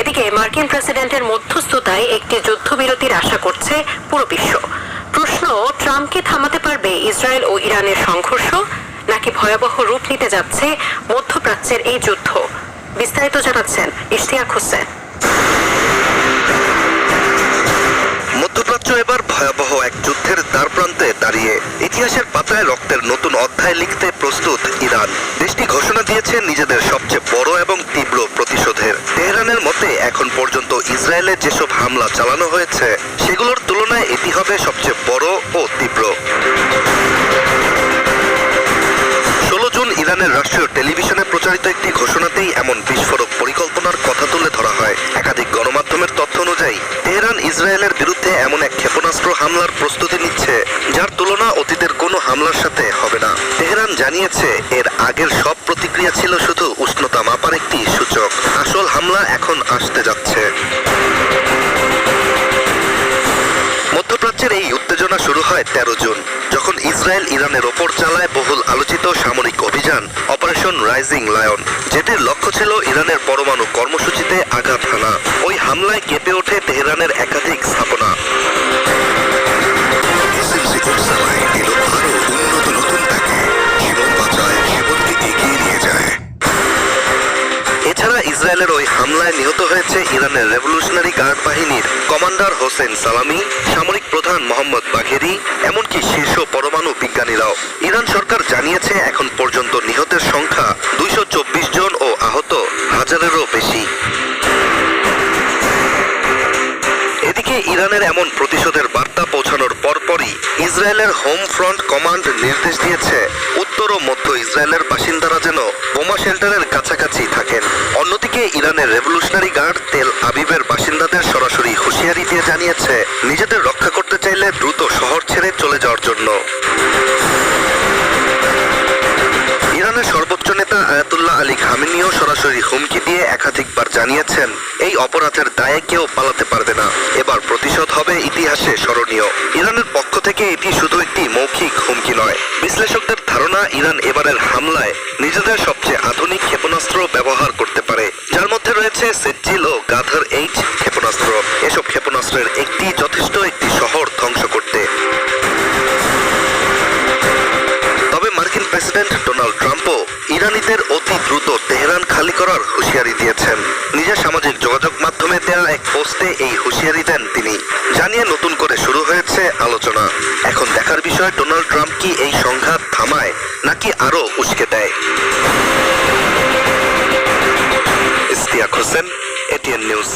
এদিকে মার্কিন প্রেসিডেন্টের মধ্যস্থতায় একটি যুদ্ধবিরতির আশা করছে পুরো বিশ্ব। প্রশ্ন, ট্রাম্পকে থামাতে পারবে ইসরায়েল ও ইরানের সংঘর্ষ? নাকি ভয়াবহ রূপ নিতে যাচ্ছে মধ্যপ্রাচ্যের এই যুদ্ধ? বিস্তারিত জানাচ্ছেন ইশতিয়াক হোসেন। মধ্যপ্রাচ্য এবার ভয়াবহ এক যুদ্ধের দ্বার প্রান্তে দাঁড়িয়ে ইতিহাসের পাতায় রক্তের নতুন অধ্যায় লিখতে প্রস্তুত ইরান। দেশটি ঘোষণা দিয়েছে নিজেদের সবচেয়ে বড় এবং তীব্র প্রতিশোধের মতে এখন পর্যন্ত ইসরায়েলে যেসব হামলা চালানো হয়েছে, সেগুলোর তুলনায় এটি হবে সবচেয়ে বড় ও তীব্র। ষোলো জুন ইরানের রাষ্ট্রীয় টেলিভিশনে প্রচারিত একটি ঘোষণাতেই এমন বিস্ফোরক পরিকল্পনার কথা তুলে ধরা হয়। একাধিক গণমাধ্যমের তথ্য অনুযায়ী, তেহরান ইসরায়েলের বিরুদ্ধে এমন এক ক্ষেপণাস্ত্র হামলার প্রস্তুতি নিচ্ছে, যার তুলনা অতীতের কোনো হামলার সাথে হবে না। তেহরান জানিয়েছে, এর আগের সব প্রতিক্রিয়া ছিল শুধু উষ্ণতা মধ্যপ্রাচ্যের এই উত্তেজনা শুরু হয় তেরো জুন, যখন ইসরায়েল ইরানের ওপর চালায় বহুল আলোচিত সামরিক অভিযান অপারেশন রাইজিং লায়ন যেটির লক্ষ্য ছিল ইরানের পরমাণু কর্মসূচিতে আঘাত হানা। ওই হামলায় কেঁপে ওঠে তেহরানের একাধিক এছাড়া ইসরায়েলের ওই হামলায় নিহত হয়েছে ইরানের রেভলিউশনারি গার্ড বাহিনীর কমান্ডার হোসেন সালামি, সামরিক প্রধান মোহাম্মদ বাঘেরি, এমনকি শীর্ষ পরমাণু বিজ্ঞানীরাও। ইরান সরকার জানিয়েছে এখন পর্যন্ত নিহতের সংখ্যা দুইশো চব্বিশ জন ও আহত হাজারেরও বেশি। এদিকে ইরানের এমন প্রতিশোধের বার্তা পৌঁছানোর পরপরই ইসরায়েলের হোম ফ্রন্ট কমান্ড নির্দেশ দিয়েছে, উত্তর ও মধ্য ইসরায়েলের বাসিন্দারা যেন বোমা শেল্টারের কাছাকাছি থাকেন অন্যদিকে ইরানের রেভলিউশনারি গার্ড আবিবের বাসিন্দাদের সরাসরি হুঁশিয়ারি দিয়ে জানিয়েছে, নিজেদের রক্ষা করতে চাইলে দ্রুত শহর ছেড়ে চলে যাওয়ার জন্য। ইরানের সর্বোচ্চ নেতা আয়াতুল্লাহ আলী খামেনিও সরাসরি হুমকি দিয়ে একাধিকবার জানিয়েছেন, এই অপরাধের দায়ে কেউ পালাতে পারবে না। এবার প্রতিশোধ হবে ইতিহাসে স্মরণীয়। ইরানের পক্ষ থেকে এটি শুধু একটি মৌখিক হুমকি নয়। বিশ্লেষকদের ধারণা, ইরান এবারের হামলায় নিজেদের সবচেয়ে আধুনিক ক্ষেপণাস্ত্র ব্যবহার করতে পারে। যার মধ্যে রয়েছে সেজ্জিল ও গাধার এইচ ক্ষেপণাস্ত্র। এসব ক্ষেপণাস্ত্রের একটি যথেষ্ট একটি শহর ধ্বংস করতে। তবে মার্কিন প্রেসিডেন্ট ডোনাল্ড ট্রাম্পও ইরানিদের অতি দ্রুত তেহরান খালি করার হুঁশিয়ারি দিয়েছেন। নিজের সামাজিক যোগাযোগ মাধ্যমে দেওয়া এক পোস্টে এই হুঁশিয়ারি দেন তিনি। জানিয়ে নতুন করে শুরু হয়েছে আলোচনা। এখন দেখার বিষয়, ডোনাল্ড ট্রাম্প কি এই সংঘাত থামায়, নাকি আরও উস্কে দেয়? Istiak Hossain ATN News.